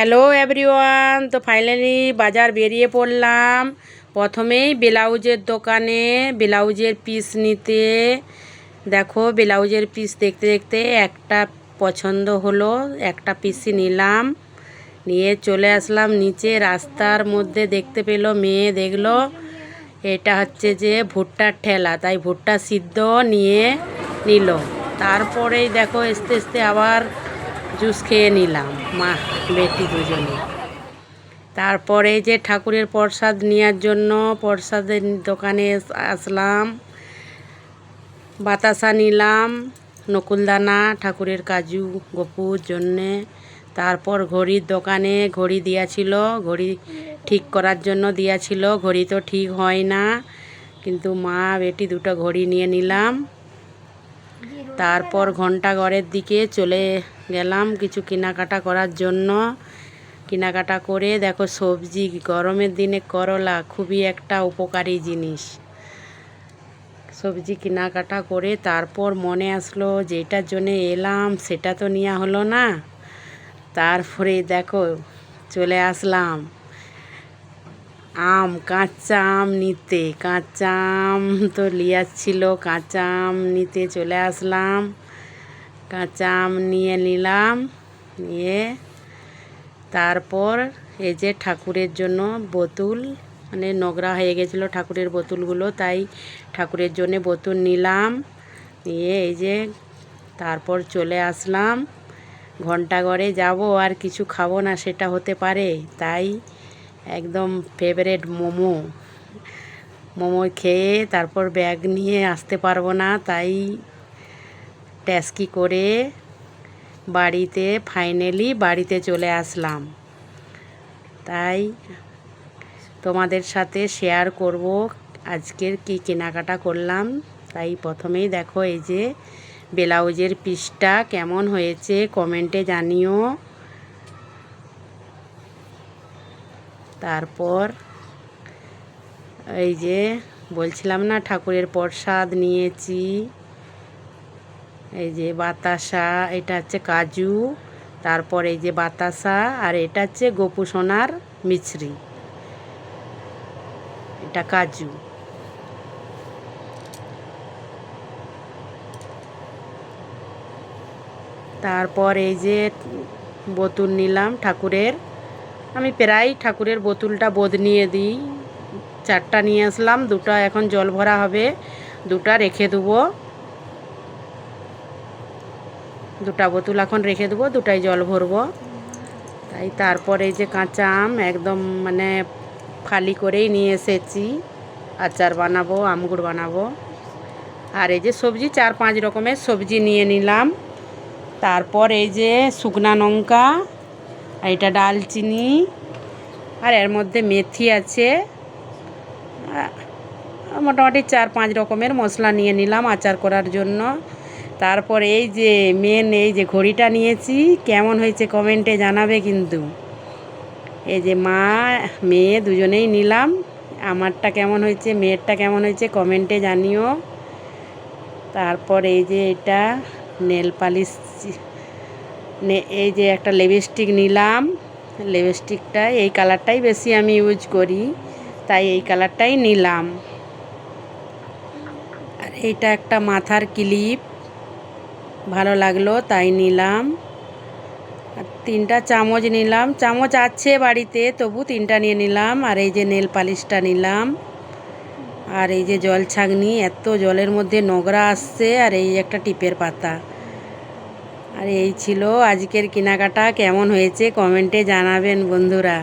Hello everyone তো finally বাজার বেরিয়ে পড়লাম। প্রথমেই ব্লাউজের দোকানে ব্লাউজের পিস নিতে। দেখো, ব্লাউজের পিস দেখতে দেখতে একটা পছন্দ হলো, একটা পিসই নিলাম। নিয়ে চলে আসলাম নিচে, রাস্তার মধ্যে দেখতে পেল মেয়ে, দেখল এটা হচ্ছে যে ভুট্টার ঠেলা, তাই ভুট্টা সিদ্ধ নিয়ে নিল। তারপরেই দেখো, আস্তে আস্তে আবার জুস খেয়ে নিলাম। মা বেটি দুজনে। তারপরে যে ঠাকুরের প্রসাদ নেওয়ার জন্য প্রসাদের দোকানে আসলাম। বাতাসা নিলাম, নকুলদানা, ঠাকুরের কাজু, গপুর জন্যে। তারপর ঘড়ির দোকানে ঘড়ি দিয়াছিল ঘড়ি ঠিক করার জন্য দিয়াছিল ঘড়ি তো ঠিক হয় না, কিন্তু মা, বেটি দুটো ঘড়ি নিয়ে নিলাম। তারপর ঘণ্টা ঘরের দিকে চলে গেলাম কিছু কেনাকাটা করার জন্য। কেনাকাটা করে দেখো সবজি, গরমের দিনে করলা খুবই একটা উপকারী জিনিস। সবজি কেনাকাটা করে তারপর মনে আসলো যেটার জন্যে এলাম সেটা তো নেওয়া হলো না। তারপরে দেখো চলে আসলাম। আম, কাঁচা আম নিতে, কাঁচা আম তো লিয়াচ্ছিল কাঁচা আম নিতে চলে আসলাম। কাঁচা আম নিয়ে নিলাম, নিয়ে তারপর এই যে ঠাকুরের জন্য বোতল মানে নোংরা হয়ে গেছিল ঠাকুরের বোতলগুলো, তাই ঠাকুরের জন্য বোতল নিলাম, নিয়ে এই যে তারপর চলে আসলাম। ঘন্টাঘরে যাব, আর কিছু খাব না, সেটা হতে পারে, তাই একদম ফেভারেট মোমো। মোমো খেয়ে তারপর ব্যাগ নিয়ে আসতে পারব না, তাই ট্যাস্কি করে বাড়িতে ফাইনালি বাড়িতে চলে আসলাম। তাই তোমাদের সাথে শেয়ার করব, আজকের কি কেনাকাটা করলাম। তাই প্রথমেই দেখো এই যে ব্লাউজের পিসটা কেমন হয়েছে কমেন্টে জানিও। তারপর এই যে বলছিলাম না ঠাকুরের প্রসাদ নিয়েছি, এই যে বাতাসা, এটা হচ্ছে কাজু, তারপর এই যে বাতাসা, আর এটা হচ্ছে গোপু সোনার মিছরি, এটা কাজু। তারপর এই যে বোতল নিলাম ঠাকুরের। আমি প্রায় ঠাকুরের বোতলটা বোধ নিয়ে দিই। চারটা নিয়ে আসলাম, দুটো এখন জল ভরা হবে, দুটা রেখে দেবো। দুটা বোতল এখন রেখে দেবো, দুটাই জল ভরবো। তাই তারপরে যে কাঁচা আম একদম মানে ফালি করেই নিয়ে এসেছি। আচার বানাবো, আমগুড় বানাবো। আর এই যে সবজি, চার পাঁচ রকমের সবজি নিয়ে নিলাম। তারপর এই যে শুকনা লঙ্কা আর এটা ডালচিনি। আর এর মধ্যে মেথি আছে। মোটামুটি চার পাঁচ রকমের মশলা নিয়ে নিলাম আচার করার জন্য। তারপর এই যে মেন এই যে ঘড়িটা নিয়েছি, কেমন হয়েছে কমেন্টে জানাবে কিন্তু। এই যে মা, মেয়ে দুজনেই নিলাম। আমারটা কেমন হয়েছে, মেয়েরটা কেমন হয়েছে কমেন্টে জানিও। তারপর এই যে এটা নেল পালিশ এই যে একটা লিপস্টিক নিলাম। লিপস্টিকটা এই কালারটাই বেশি আমি ইউজ করি। তাই এই কালারটাই নিলাম। আর এইটা একটা মাথার ক্লিপ ভালো লাগল, তাই নিলাম। আর তিনটা চামচ নিলাম। চামচ আছে বাড়িতে, তবু তিনটা নিয়ে নিলাম। আর এই যে নেল পালিশটা নিলাম। আর এই যে জল ছাগনি এত জলের মধ্যে নোংরা আসছে। আর এই একটা টিপের পাতা। আর এই ছিল আজকের কেনাকাটা। কেমন হয়েছে কমেন্টে জানাবেন বন্ধুরা।